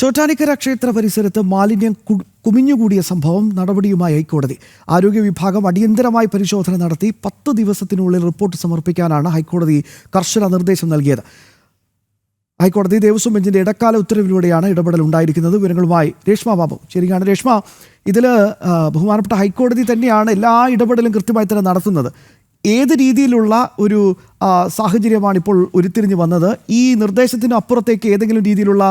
ചോറ്റാനിക്കര ക്ഷേത്ര പരിസരത്ത് മാലിന്യം കുമിഞ്ഞുകൂടിയ സംഭവം നടപടിയുമായി ഹൈക്കോടതി. ആരോഗ്യ വിഭാഗം അടിയന്തരമായി പരിശോധന നടത്തി പത്ത് ദിവസത്തിനുള്ളിൽ റിപ്പോർട്ട് സമർപ്പിക്കാനാണ് ഹൈക്കോടതി കർശന നിർദ്ദേശം നൽകിയത്. ഹൈക്കോടതി ദേവസ്വം ബെഞ്ചിന്റെ ഇടക്കാല ഉത്തരവിലൂടെയാണ് ഇടപെടൽ ഉണ്ടായിരിക്കുന്നത്. വിവരങ്ങളുമായി രേഷ്മ ബാബു ശരിയാണ് രേഷ്മ ഇതിൽ ബഹുമാനപ്പെട്ട ഹൈക്കോടതി തന്നെയാണ് എല്ലാ ഇടപെടലും കൃത്യമായി തന്നെ നടത്തുന്നത്. ഏത് രീതിയിലുള്ള ഒരു സാഹചര്യമാണ് ഇപ്പോൾ ഉരുത്തിരിഞ്ഞു വന്നത്? ഈ നിർദ്ദേശത്തിന് അപ്പുറത്തേക്ക് ഏതെങ്കിലും രീതിയിലുള്ള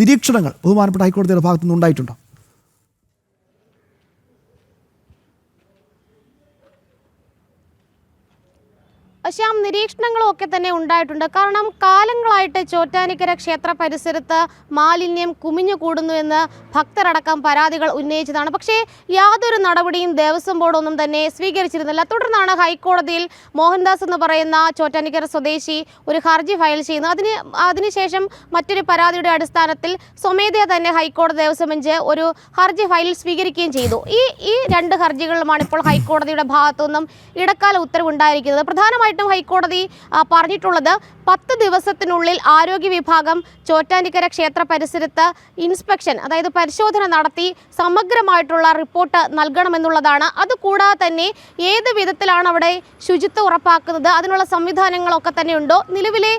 നിരീക്ഷണങ്ങൾ ബഹുമാനപ്പെട്ട ഹൈക്കോടതിയുടെ ഭാഗത്തുനിന്ന് ഉണ്ടായിട്ടുണ്ടോ? ശ്യാം നിരീക്ഷണങ്ങളും ഒക്കെ തന്നെ ഉണ്ടായിട്ടുണ്ട്. കാരണം കാലങ്ങളായിട്ട് ചോറ്റാനിക്കര ക്ഷേത്ര പരിസരത്ത് മാലിന്യം കുമിഞ്ഞു കൂടുന്നു എന്ന് ഭക്തരടക്കം പരാതികൾ ഉന്നയിച്ചതാണ്. പക്ഷേ യാതൊരു നടപടിയും ദേവസ്വം ബോർഡൊന്നും തന്നെ സ്വീകരിച്ചിരുന്നില്ല. തുടർന്നാണ് ഹൈക്കോടതിയിൽ മോഹൻദാസ് എന്ന് പറയുന്ന ചോറ്റാനിക്കര സ്വദേശി ഒരു ഹർജി ഫയൽ ചെയ്യുന്നത്. അതിന് അതിനുശേഷം മറ്റൊരു പരാതിയുടെ അടിസ്ഥാനത്തിൽ സ്വമേധയാ തന്നെ ഹൈക്കോടതി ദേവസ്വം ബെഞ്ച് ഒരു ഹർജി ഫയൽ സ്വീകരിക്കുകയും ചെയ്തു. ഈ ഈ രണ്ട് ഹർജികളിലുമാണ് ഇപ്പോൾ ഹൈക്കോടതിയുടെ ഭാഗത്തുനിന്നും ഇടക്കാല ഉത്തരവുണ്ടായിരിക്കുന്നത്. പ്രധാനമായിട്ടും ഹൈക്കോടതി പറഞ്ഞിട്ടുള്ളത്. പത്ത് ദിവസത്തിനുള്ളിൽ ആരോഗ്യ വിഭാഗം ചോറ്റാനിക്കര ക്ഷേത്ര പരിസരത്ത് ഇൻസ്പെക്ഷൻ അതായത് പരിശോധന നടത്തി സമഗ്രമായിട്ടുള്ള റിപ്പോർട്ട് നൽകണമെന്നുള്ളതാണ്. അതുകൂടാതെ തന്നെ ഏത് വിധത്തിലാണ് അവിടെ ശുചിത്വം ഉറപ്പാക്കുന്നത് അതിനുള്ള സംവിധാനങ്ങളൊക്കെ തന്നെ ഉണ്ടോ? നിലവിലെ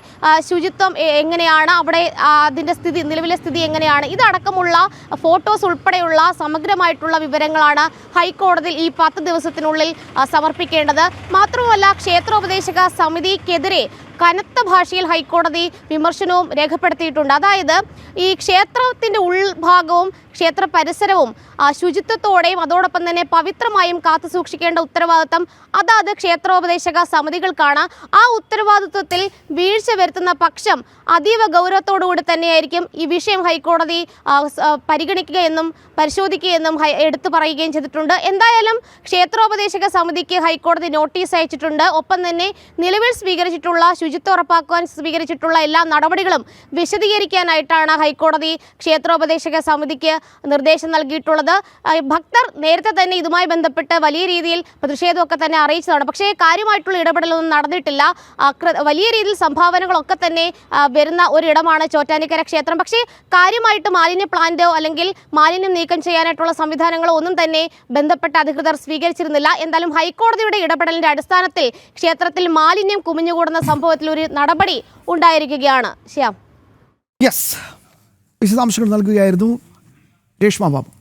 ശുചിത്വം എങ്ങനെയാണ്? അവിടെ അതിന്റെ സ്ഥിതി നിലവിലെ സ്ഥിതി എങ്ങനെയാണ്? ഇതടക്കമുള്ള ഫോട്ടോസ് ഉൾപ്പെടെയുള്ള സമഗ്രമായിട്ടുള്ള വിവരങ്ങളാണ് ഹൈക്കോടതിയിൽ ഈ പത്ത് ദിവസത്തിനുള്ളിൽ സമർപ്പിക്കേണ്ടത്. മാത്രമല്ല ക്ഷേത്രോപദേശക സമിതിക്കെതിരെ കനത്ത ഭാഷയിൽ ഹൈക്കോടതി വിമർശനവും രേഖപ്പെടുത്തിയിട്ടുണ്ട്. അതായത് ഈ ക്ഷേത്രത്തിന്റെ ഉൾഭാഗവും ക്ഷേത്ര പരിസരവും ശുചിത്വത്തോടെയും അതോടൊപ്പം തന്നെ പവിത്രമായും കാത്തു സൂക്ഷിക്കേണ്ട ഉത്തരവാദിത്തം. അതാത് ക്ഷേത്രോപദേശക സമിതികൾക്കാണ്. ആ ഉത്തരവാദിത്വത്തിൽ വീഴ്ച വരുത്തുന്ന പക്ഷം അതീവ ഗൗരവത്തോടുകൂടി തന്നെയായിരിക്കും ഈ വിഷയം ഹൈക്കോടതി പരിഗണിക്കുകയെന്നും പരിശോധിക്കുകയെന്നും എടുത്തു പറയുകയും ചെയ്തിട്ടുണ്ട്. എന്തായാലും ക്ഷേത്രോപദേശക സമിതിക്ക് ഹൈക്കോടതി നോട്ടീസ് അയച്ചിട്ടുണ്ട്. ഒപ്പം തന്നെ നിലവിൽ സ്വീകരിച്ചിട്ടുള്ള ശുചിത്വം ഉറപ്പാക്കുവാൻ സ്വീകരിച്ചിട്ടുള്ള എല്ലാ നടപടികളും വിശദീകരിക്കാനായിട്ടാണ് ഹൈക്കോടതി ക്ഷേത്രോപദേശക സമിതിക്ക് നിർദ്ദേശം നൽകിയിട്ടുള്ളത്. ഭക്തർ നേരത്തെ തന്നെ ഇതുമായി ബന്ധപ്പെട്ട് വലിയ രീതിയിൽ പ്രതിഷേധമൊക്കെ തന്നെ അറിയിച്ചതാണ്. പക്ഷേ കാര്യമായിട്ടുള്ള ഇടപെടലൊന്നും നടന്നിട്ടില്ല. വലിയ രീതിയിൽ സംഭാവനകളൊക്കെ തന്നെ വരുന്ന ഒരിടമാണ് ചോറ്റാനിക്കര ക്ഷേത്രം. പക്ഷേ കാര്യമായിട്ട് മാലിന്യ പ്ലാന്റോ അല്ലെങ്കിൽ മാലിന്യം നീക്കം ചെയ്യാനായിട്ടുള്ള സംവിധാനങ്ങളോ ഒന്നും തന്നെ ബന്ധപ്പെട്ട അധികൃതർ സ്വീകരിച്ചിരുന്നില്ല. എന്തായാലും ഹൈക്കോടതിയുടെ ഇടപെടലിന്റെ അടിസ്ഥാനത്തിൽ ക്ഷേത്രത്തിൽ മാലിന്യം കുമിഞ്ഞുകൂടുന്ന സംഭവത്തിൽ ഒരു നടപടി ഉണ്ടായിരിക്കുകയാണ്. ശ്യാം. യെസ് വിശദാംശങ്ങൾ നൽകുകയായിരുന്നു രേഷ്മ ബാബു